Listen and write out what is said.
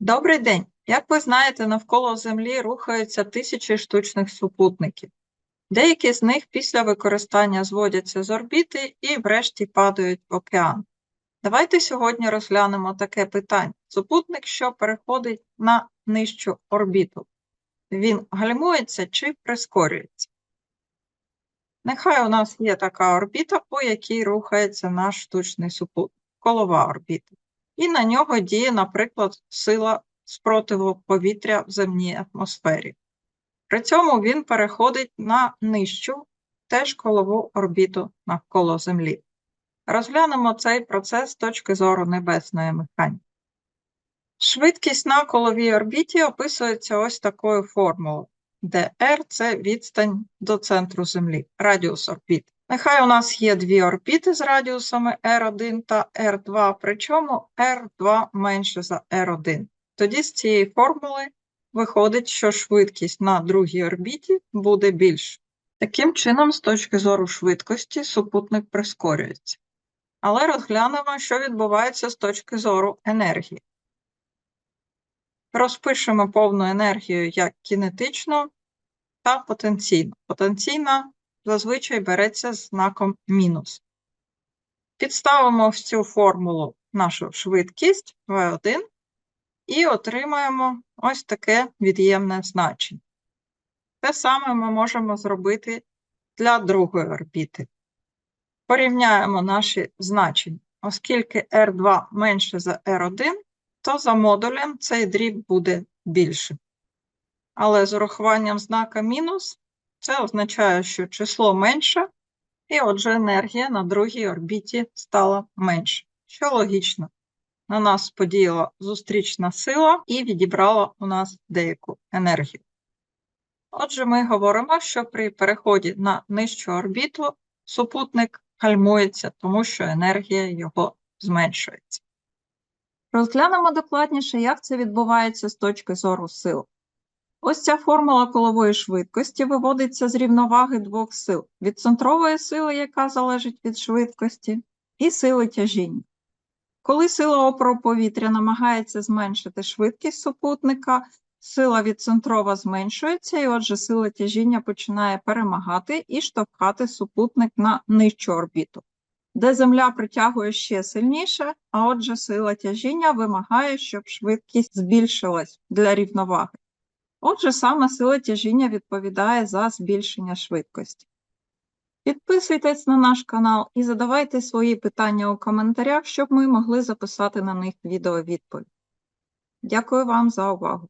Добрий день! Як ви знаєте, навколо Землі рухаються тисячі штучних супутників. Деякі з них після використання зводяться з орбіти і врешті падають в океан. Давайте сьогодні розглянемо таке питання. Супутник, що переходить на нижчу орбіту, він гальмується чи прискорюється? Нехай у нас є така орбіта, по якій рухається наш штучний супутник, колова орбіта. І на нього діє, наприклад, сила спротиву повітря в земній атмосфері. При цьому він переходить на нижчу, теж колову орбіту навколо Землі. Розглянемо цей процес з точки зору небесної механіки. Швидкість на коловій орбіті описується ось такою формулою, r – це відстань до центру Землі, радіус орбіти. Нехай у нас є дві орбіти з радіусами r1 та r2, причому r2 менше за r1. Тоді з цієї формули виходить, що швидкість на другій орбіті буде більша. Таким чином, з точки зору швидкості, супутник прискорюється. Але розглянемо, що відбувається з точки зору енергії. Розпишемо повну енергію як кінетичну та потенційну. Потенційна зазвичай береться з знаком мінус. Підставимо в цю формулу нашу швидкість V1 і отримаємо ось таке від'ємне значення. Те саме ми можемо зробити для другої орбіти. Порівняємо наші значення. Оскільки R2 менше за R1, то за модулем цей дріб буде більшим. Але з урахуванням знака мінус це означає, що число менше, і отже енергія на другій орбіті стала менше, що логічно. На нас подіяла зустрічна сила і відібрала у нас деяку енергію. Отже, ми говоримо, що при переході на нижчу орбіту супутник гальмується, тому що енергія його зменшується. Розглянемо докладніше, як це відбувається з точки зору сил. Ось ця формула колової швидкості виводиться з рівноваги двох сил: від центрової сили, яка залежить від швидкості, і сили тяжіння. Коли сила опору повітря намагається зменшити швидкість супутника, сила відцентрова зменшується, і отже, сила тяжіння починає перемагати і штовхати супутник на нижчу орбіту, де Земля притягує ще сильніше, а отже, сила тяжіння вимагає, щоб швидкість збільшилась для рівноваги. Отже, саме сила тяжіння відповідає за збільшення швидкості. Підписуйтесь на наш канал і задавайте свої питання у коментарях, щоб ми могли записати на них відеовідповідь. Дякую вам за увагу!